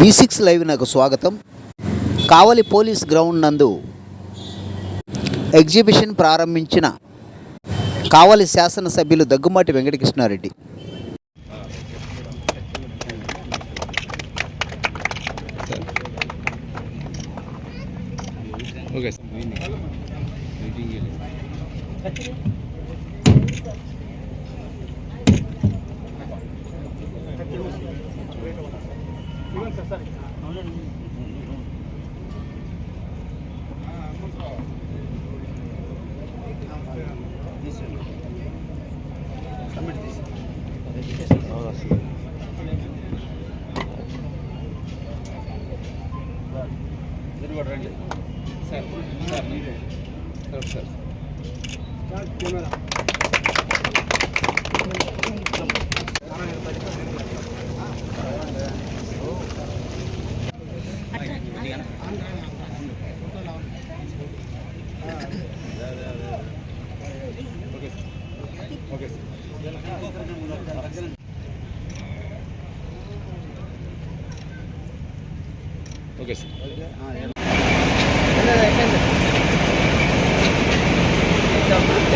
B six live నాకు స్వాగతం. Kavali police ground నందు ఎగ్జిబిషన్ ప్రారంభించిన కావలి శాసనసభ్యులు Daggumati Venkata Krishna Reddy. Okay. Sir sir sir మీరే sir sir okay sir okay sir.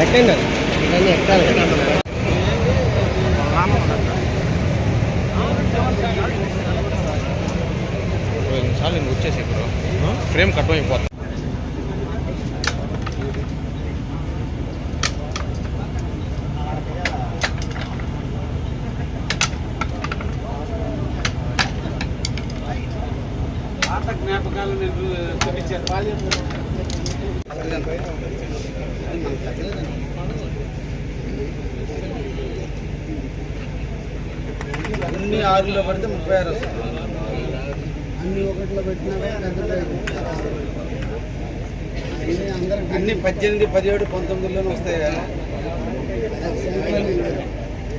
ఎక్కండి. ఇవన్నీ ఎక్కాలి ఇరవై నిమిషాలు నేను వచ్చేసి ఇప్పుడు ఫ్రేమ్ కట్ అయిపోతుంది. అన్ని ఆరులో పడితే ముప్పై ఆరు వస్తుంది. అన్ని ఒకటిలో పెట్టినా అన్ని పద్దెనిమిది పదిహేడు పంతొమ్మిదిలోనే వస్తాయా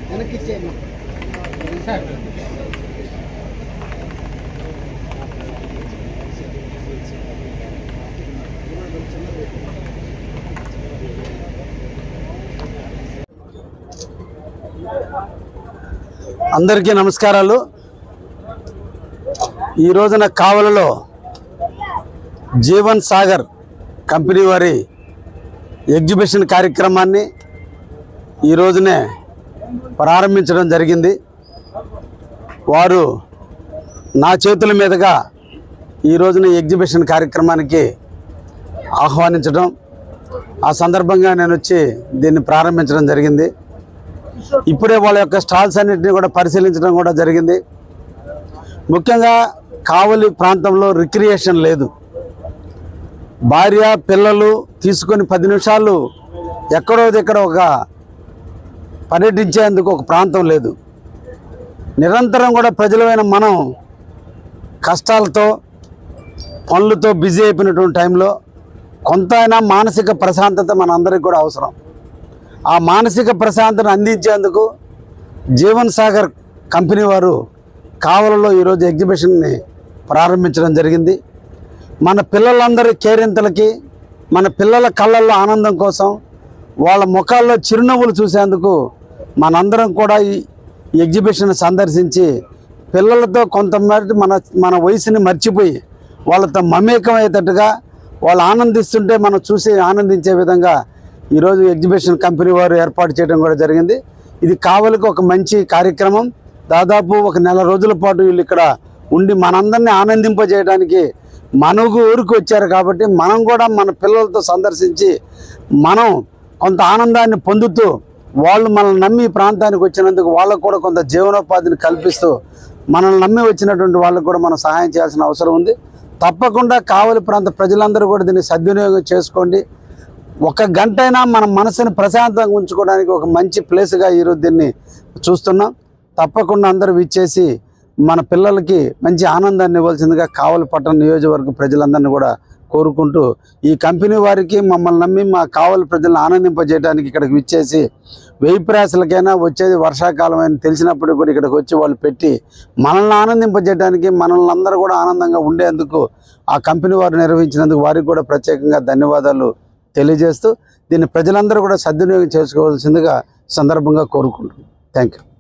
వెనక్కి ఇచ్చేయమ్మా. అందరికీ నమస్కారాలు. ఈ రోజున కావలలో జీవన్ సాగర్ కంపెనీ వారి ఎగ్జిబిషన్ కార్యక్రమాన్ని ఈ రోజునే ప్రారంభించడం జరిగింది. వారు నా చేతుల మీదుగా ఈ రోజున ఎగ్జిబిషన్ కార్యక్రమానికి ఆహ్వానించడం ఆ సందర్భంగా నేను వచ్చి దీన్ని ప్రారంభించడం జరిగింది. ఇప్పుడే వాళ్ళ యొక్క స్టాల్స్ అన్నింటినీ కూడా పరిశీలించడం కూడా జరిగింది. ముఖ్యంగా కావలి ప్రాంతంలో రిక్రియేషన్ లేదు. భార్య పిల్లలు తీసుకొని పది నిమిషాలు ఎక్కడో దగ్గర ఒక పర్యటించేందుకు ఒక ప్రాంతం లేదు. నిరంతరం కూడా ప్రజలమైన మనం కష్టాలతో పనులతో బిజీ అయిపోయినటువంటి టైంలో కొంత అయినా మానసిక ప్రశాంతత మన అందరికి కూడా అవసరం. ఆ మానసిక ప్రశాంతను అందించేందుకు జీవన్ సాగర్ కంపెనీ వారు కావలలో ఈరోజు ఎగ్జిబిషన్ని ప్రారంభించడం జరిగింది. మన పిల్లలందరి కేరింతలకి మన పిల్లల కళ్ళల్లో ఆనందం కోసం వాళ్ళ ముఖాల్లో చిరునవ్వులు చూసేందుకు మనందరం కూడా ఈ ఎగ్జిబిషన్ సందర్శించి పిల్లలతో కొంతమేర మన మన వయసుని మర్చిపోయి వాళ్ళతో మమేకమయ్యేటట్టుగా వాళ్ళు ఆనందిస్తుంటే మనం చూసి ఆనందించే విధంగా ఈరోజు ఎగ్జిబిషన్ కంపెనీ వారు ఏర్పాటు చేయడం కూడా జరిగింది. ఇది కావలికి ఒక మంచి కార్యక్రమం. దాదాపు ఒక నెల రోజుల పాటు వీళ్ళు ఇక్కడ ఉండి మనందరినీ ఆనందింపజేయడానికి మనకు ఊరికి వచ్చారు కాబట్టి మనం కూడా మన పిల్లలతో సందర్శించి మనం కొంత ఆనందాన్ని పొందుతూ వాళ్ళు మనల్ని నమ్మి ప్రాంతానికి వచ్చినందుకు వాళ్ళకు కూడా కొంత జీవనోపాధిని కల్పిస్తూ మనల్ని నమ్మి వచ్చినటువంటి వాళ్ళకు కూడా మనం సహాయం చేయాల్సిన అవసరం ఉంది. తప్పకుండా కావలి ప్రాంత ప్రజలందరూ కూడా దీన్ని సద్వినియోగం చేసుకోండి. ఒక గంట అయినా మన మనసుని ప్రశాంతంగా ఉంచుకోవడానికి ఒక మంచి ప్లేస్గా ఈరోజు దీన్ని చూస్తున్నాం. తప్పకుండా అందరూ విచ్చేసి మన పిల్లలకి మంచి ఆనందాన్ని ఇవ్వాల్సిందిగా కావలి పట్టణ నియోజకవర్గ ప్రజలందరినీ కూడా కోరుకుంటూ ఈ కంపెనీ వారికి మమ్మల్ని నమ్మి మా కావలి ప్రజలను ఆనందింపజేయడానికి ఇక్కడికి విచ్చేసి వెయ్యి వచ్చేది వర్షాకాలం అని తెలిసినప్పుడు కూడా ఇక్కడికి వచ్చి వాళ్ళు పెట్టి మనల్ని ఆనందింపజేయడానికి మనల్ని అందరూ కూడా ఆనందంగా ఉండేందుకు ఆ కంపెనీ వారు నిర్వహించినందుకు వారికి కూడా ప్రత్యేకంగా ధన్యవాదాలు తెలియజేస్తూ దీన్ని ప్రజలందరూ కూడా సద్వినియోగం చేసుకోవాల్సిందిగా సందర్భంగా కోరుకుంటున్నాను థ్యాంక్ యూ